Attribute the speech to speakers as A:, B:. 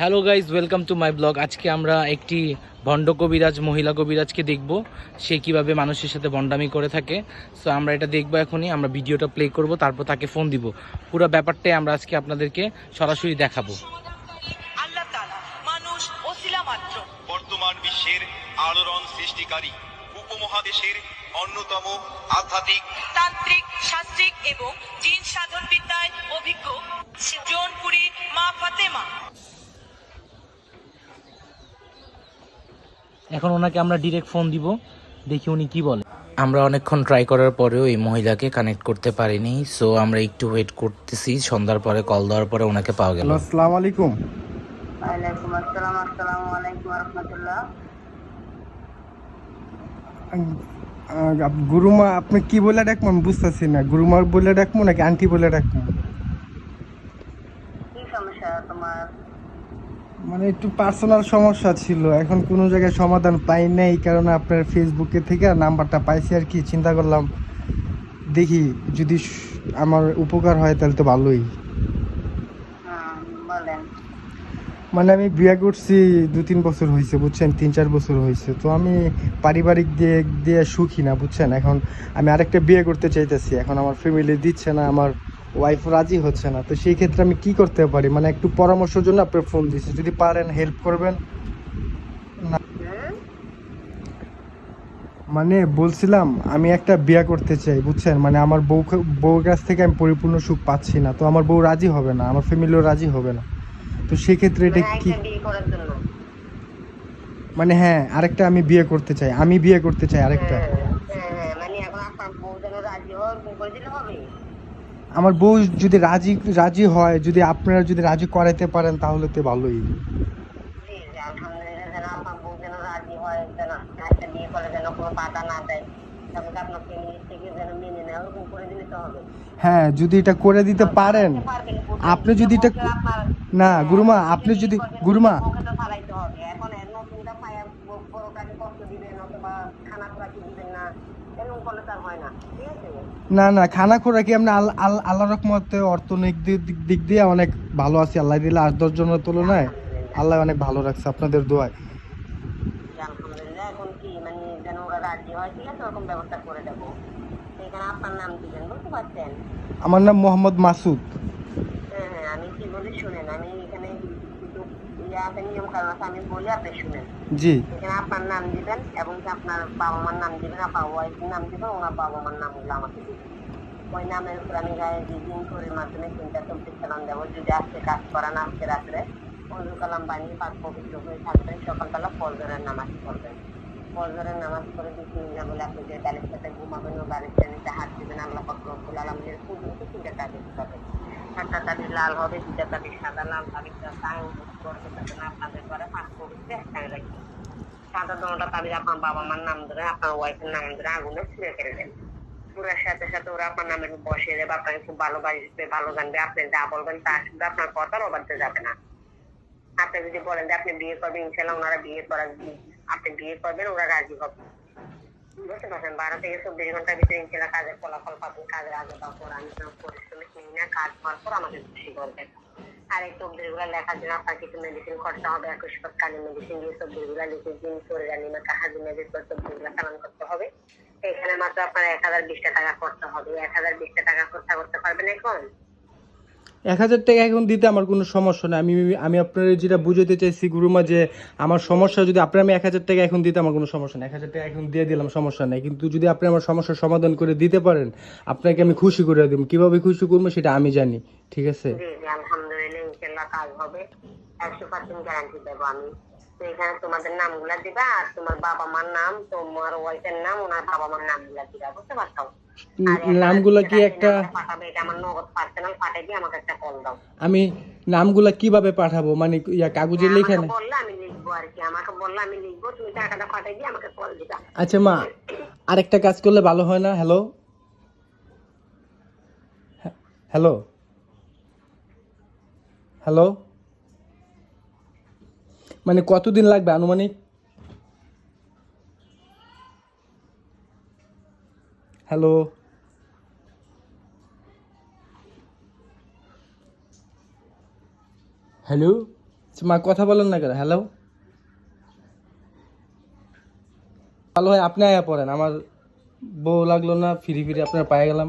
A: Hello guys welcome to my blog আজকে আমরা একটি ভণ্ড কবিরাজ মহিলা কবিরাজকে দেখব। সে কীভাবে মানুষের সাথে বন্ডামি করে থাকে। সো আমরা এটা দেখব এখনই আমরা ভিডিওটা প্লে করব তারপর তাকে ফোন দিব। পুরো ব্যাপারটাই আমরা আজকে আপনাদেরকে সরাসরি দেখাবো।
B: আল্লাহ তাআলা মানুষ ওসিলা মাত্র।
C: বর্তমান বিশ্বের আলোড়ন সৃষ্টিকারী উপমহাদেশের অন্যতম আধ্যাত্মিক
B: তান্ত্রিক শাস্ত্রিক এবং জিন সাধন বিদ্যায় অভিজ্ঞ জোনপুরি মা ফাতেমা।
A: এখন ওনাকে আমরা ডিরেক্ট ফোন দিব দেখি উনি কি বলে। আমরা অনেকক্ষণ ট্রাই করার পরেও এই মহিলাকে কানেক্ট করতে পারিনি সো আমরা একটু ওয়েট করতেছি সন্ধ্যার পরে কল দেওয়ার পরে ওনাকে পাওয়া গেল।
D: আসসালামু আলাইকুম।
E: ওয়ালাইকুম আসসালাম আসসালামু আলাইকুম রহমতুল্লাহ।
D: আহ, গুরুমা আপনি কি বলে ডাকবো আমি বুঝতেছি না। গুরুমা বলে ডাকবো নাকি আন্টি বলে ডাকবো?
E: কি সমস্যা তোমার?
D: মানে একটু পার্সোনাল সমস্যা ছিল। এখন কোনো জায়গায় সমাধান পাই নাই কারণে আপনার ফেসবুকে থেকে নাম্বারটা পাইছি আর কি চিন্তা করলাম দেখি যদি আমার উপকার হয় তাহলে তো ভালোই। মানে আমি বিয়ে করছি দু তিন বছর হয়েছে বুঝছেন? তিন চার বছর হয়েছে তো আমি পারিবারিক দিয়ে দিয়ে সুখী না বুঝছেন? এখন আমি আরেকটা বিয়ে করতে চাইতেছি। এখন আমার ফ্যামিলি দিচ্ছে না আমার ওয়াইফ রাজি হচ্ছে না তো সেই ক্ষেত্রে আমি কি করতে পারি? মানে একটু পরামর্শের জন্য আপনার ফোন দিচ্ছি। যদি পারেন হেল্প করবেন। না। মানে বলছিলাম আমি একটা বিয়ে করতে চাই বুঝছেন? মানে আমার বউ বউর কাছ থেকে আমি পরিপূর্ণ সুখ পাচ্ছি না তো আমার বউ রাজি হবে না আমার ফ্যামিলিও রাজি হবে না। তো সেক্ষেত্রে এটা কি মানে হ্যাঁ আরেকটা আমি বিয়ে করতে চাই আমি বিয়ে করতে চাই আরেকটা।
E: হ্যাঁ, হ্যাঁ, হ্যাঁ, মানে এখন আপনার বউ যেন রাজি হয় করে দিলে হবে?
D: আমার বউ যদি রাজি রাজি হয়, যদি আপনারা যদি রাজি করাইতে পারেন, তাহলে তো ভালোই।
E: হয়,
D: যদি এটা করে দিতে পারেন। আপনি যদি এটা না, গুরুমা, আপনি যদি গুরুমা।
E: খানা হয় না
D: না না খানা খোরাকি আমরা আল- আল- আল্লাহ রকমতে অর্থনৈতিক দিক- দিয়ে অনেক ভালো আছি? আল্লাহ দিলে আট দশ জনের তুলনায় আল্লাহ অনেক ভালো রাখছে আপনাদের দোয়ায়।
E: কি মানে
D: আমার নাম মোহাম্মদ মাসুদ।
E: হ্যাঁ হ্যাঁ আমি কি বলি শুনেন আমি এখানে কিছু নিয়ম কারণ আছে আমি বলি আপনি শুনেন।
D: জি।
E: এখানে আপনার নাম দিবেন এবং আপনার বাবা মার নাম দিবেন আপনার ওয়াইফের নাম দিবেন ওনার বাবা মার নামগুলো আমাকে দিবেন। ওই নামের উপর আমি গায়ে রিডিং করে মাধ্যমে তিনটা চব্বিশ সালাম দেবো। যদি আজকে কাজ করান আজকে রাত্রে অজু কালাম বানিয়ে পাক পবিত্র হয়ে থাকবেন সকালবেলা ফজরের নামাজ পড়বেন। ফজরের নামাজ পড়ে বিসমিল্লাহ বলে আপনি যে সাথে ঘুমাবেন ও গাড়ির নিচে হাত দিবেন আল্লাহ পাক রব্বুল আলামিনের তাবিজ পাবেন একটা তাবিজ লাল হবে দুটা তাবিজ সাদা, লাল তাবিজটা সায়ন করতে থাকবেন আপনাদের ঘরে পাক পবিত্র একটাই রাখবেন সাদা দোনোটা তাবিজ আপনার বাবা মার নাম ধরে, আপনার ওয়াইফের নাম ধরে আগুনে ছুঁড়ে ফেলে দেন পুরার সাথে সাথে ওরা আপনার নামের বসে দেবে আপনাকে খুব ভালোবাসবে ভালো জানবে, আপনি যা বলবেন তা শুধু আপনার কথার অবাধ্য যাবে না। আপনি যদি বলেন যে আপনি বিয়ে করবেন ইনশাল্লাহ ওনারা বিয়ে করার আপনি বিয়ে করবেন, ওরা রাজি হবে। বুঝতে পারছেন বারো থেকে চব্বিশ ঘণ্টার ভিতরে ইনশাল্লাহ কাজের ফলাফল পাবেন, কাজের আগে বা পর আমি পরিশ্রমিক নিই না কাজ হওয়ার পর আমাকে খুশি করবেন আর এই তবদিরগুলো লেখার জন্য আপনার কিছু মেডিসিন খরচা হবে একুশ কালী মেডিসিন দিয়ে তবদিরগুলো লিখে দিন, করে জানি না কাহাজি মেডিসিন করে তবদিরগুলো চালান করতে হবে। এখানে মাত্র আপনার এক হাজার বিশটা টাকা করতে হবে। এক হাজার বিশটা টাকা খরচা করতে পারবেন এখন?
D: এক হাজার টাকা এখন দিতে আমার কোনো সমস্যা নেই। আমি আমি আপনার যেটা বুঝাতে চাইছি গুরুমা যে আমার সমস্যা যদি আপনার আমি এক হাজার টাকা এখন দিতে আমার কোনো সমস্যা নেই। এক হাজার টাকা এখন দিয়ে দিলাম, সমস্যা নেই। কিন্তু যদি আপনি আমার সমস্যার সমাধান করে দিতে পারেন, আপনাকে আমি খুশি করে দেবো। কীভাবে খুশি করব সেটা আমি জানি, ঠিক আছে?
E: আলহামদুলিল্লাহ কাজ হবে। একশো পার্সেন্ট গ্যারান্টি দেবো আমি। তো এখানে তোমাদের নামগুলা দিবা আর তোমার বাবা মার নাম তোমার ওয়াইফের নাম ওনার বাবা মার নামগুলা দিবা বুঝতে পারছ?
D: নামগুলা কি একটা
E: পাঠাবে এটা আমার নগদ পার্সোনাল পাঠিয়ে দিয়ে আমাকে একটা কল দাও।
D: আমি নামগুলা কীভাবে পাঠাবো? মানে ইয়া কাগজে লিখে
E: আমাকে
D: না
E: বললে আমি লিখব আর কি আমাকে বললে আমি লিখব তুমি টাকাটা পাঠিয়ে দিয়ে আমাকে কল দিবা।
D: আচ্ছা মা আরেকটা কাজ করলে ভালো হয় না? হ্যালো হ্যালো হ্যালো মানে কতদিন লাগবে আনুমানিক? হ্যালো? হ্যালো? মা, কথা বলেন না কেন? হ্যালো? ভালো হয়, আপনি আয়া পড়েন। আমার বউ লাগল না, ফিরি ফিরি আপনার পায়ে গেলাম।